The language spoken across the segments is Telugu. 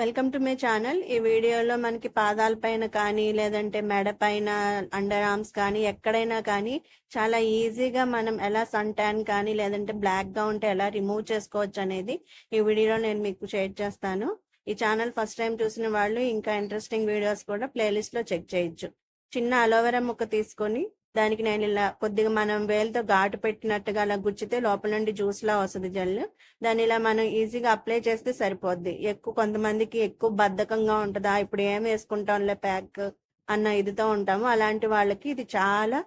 Welcome to my channel. ఈ వీడియోలో మనకి పాదాల పైన కానీ లేదంటే మెడ పైన అండర్ ఆర్మ్స్ కానీ ఎక్కడైనా కానీ చాలా ఈజీగా మనం ఎలా సన్ ట్యాన్ కానీ లేదంటే బ్లాక్గా ఉంటే ఎలా రిమూవ్ చేసుకోవచ్చు అనేది ఈ వీడియోలో నేను మీకు షేర్ చేస్తాను. ఈ ఛానల్ ఫస్ట్ టైం చూసిన వాళ్ళు ఇంకా ఇంట్రెస్టింగ్ వీడియోస్ కూడా ప్లేలిస్ట్లో చెక్ చేయొచ్చు. చిన్న అలోవెరా ముక్క తీసుకొని దానికి నేను ఇలా కొద్దిగా మనం వేలతో ఘాటు పెట్టినట్టుగా అలా గుచ్చితే లోపల నుండి జ్యూస్ లా వస్తుంది జల్లు దాన్ని ఇలా మనం ఈజీగా అప్లై చేస్తే సరిపోద్ది. ఎక్కువ కొంతమందికి ఎక్కువ బద్ధకంగా ఉంటుందా ఇప్పుడు ఏం వేసుకుంటాంలే ప్యాక్ అన్న ఇదితో ఉంటాము. అలాంటి వాళ్ళకి ఇది చాలా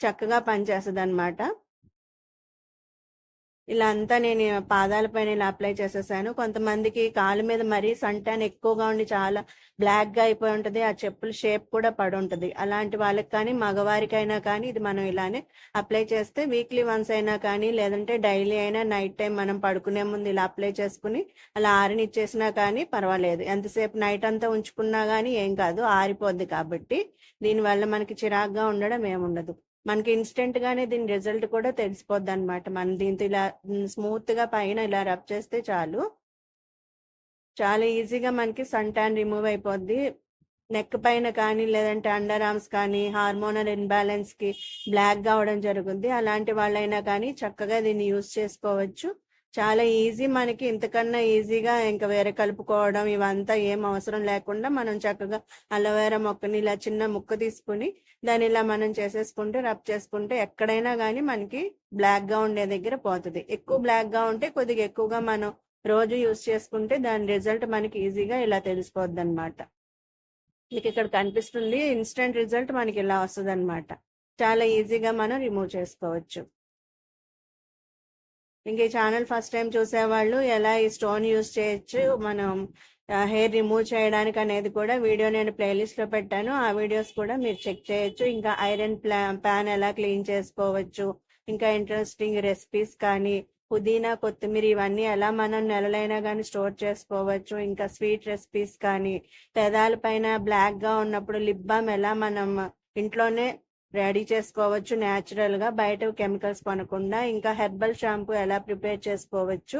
చక్కగా పనిచేస్తుంది అనమాట ఇలా అంతా నేను పాదాల పైన ఇలా అప్లై చేసేసాను. కొంతమందికి కాలు మీద మరీ సంటాన్ ఎక్కువగా ఉండి చాలా బ్లాక్గా అయిపోయి ఉంటది. ఆ చెప్పుల షేప్ కూడా పడి ఉంటది. అలాంటి వాళ్ళకి కానీ మగవారికైనా కానీ ఇది మనం ఇలానే అప్లై చేస్తే వీక్లీ వన్స్ అయినా కానీ లేదంటే డైలీ అయినా నైట్ టైం మనం పడుకునే ముందు ఇలా అప్లై చేసుకుని అలా ఆరినిచ్చేసినా కానీ పర్వాలేదు. ఎంతసేపు నైట్ అంతా ఉంచుకున్నా కానీ ఏం కాదు ఆరిపోద్ది కాబట్టి దీనివల్ల మనకి చిరాగ్గా ఉండడం ఏముండదు మనకి ఇన్స్టెంట్ గానే దీని రిజల్ట్ కూడా తెలిసిపోద్ది అనమాట మనం దీంతో ఇలా స్మూత్గా పైన ఇలా రబ్ చేస్తే చాలు. చాలా ఈజీగా మనకి సన్ ట్యాన్ రిమూవ్ అయిపోద్ది. నెక్ పైన కానీ లేదంటే అండర్ ఆర్మ్స్ కానీ హార్మోనల్ ఇన్బ్యాలెన్స్కి బ్లాక్గా అవడం జరుగుద్ది. అలాంటి వాళ్ళైనా కానీ చక్కగా దీన్ని యూజ్ చేసుకోవచ్చు. చాలా ఈజీ మనకి. ఇంతకన్నా ఈజీగా ఇంకా వేరే కలుపుకోవడం ఇవంతా ఏం అవసరం లేకుండా మనం చక్కగా అలవేరా మొక్కని ఇలా చిన్న ముక్క తీసుకుని దాన్ని ఇలా మనం చేసేసుకుంటే రబ్ చేసుకుంటే ఎక్కడైనా కానీ మనకి బ్లాక్గా ఉండే దగ్గర పోతుంది. ఎక్కువ బ్లాక్గా ఉంటే కొద్దిగా ఎక్కువగా మనం రోజు యూస్ చేసుకుంటే దాని రిజల్ట్ మనకి ఈజీగా ఇలా తెలిసిపోద్ది అనమాట మీకు ఇక్కడ కనిపిస్తుంది ఇన్స్టెంట్ రిజల్ట్ మనకి ఇలా వస్తుంది అనమాట చాలా ఈజీగా మనం రిమూవ్ చేసుకోవచ్చు. ఇంక ఈ ఛానల్ ఫస్ట్ టైం చూసేవాళ్ళు ఎలా ఈ స్టోన్ యూస్ చేయొచ్చు మనం హెయిర్ రిమూవ్ చేయడానికి అనేది కూడా వీడియో నేను ప్లేలిస్ట్లో పెట్టాను. ఆ వీడియోస్ కూడా మీరు చెక్ చేయొచ్చు. ఇంకా ఐరన్ ప్యాన్ ఎలా క్లీన్ చేసుకోవచ్చు ఇంకా ఇంట్రెస్టింగ్ రెసిపీస్ కానీ పుదీనా కొత్తిమీర ఇవన్నీ ఎలా మనం నెలలైనా కానీ స్టోర్ చేసుకోవచ్చు. ఇంకా స్వీట్ రెసిపీస్ కానీ పెదాల పైన బ్లాక్గా ఉన్నప్పుడు లిప్ బామ్ ఎలా మనం ఇంట్లోనే రెడీ చేసుకోవచ్చు న్యాచురల్గా బయట కెమికల్స్ కొనకుండా ఇంకా హెర్బల్ షాంపూ ఎలా ప్రిపేర్ చేసుకోవచ్చు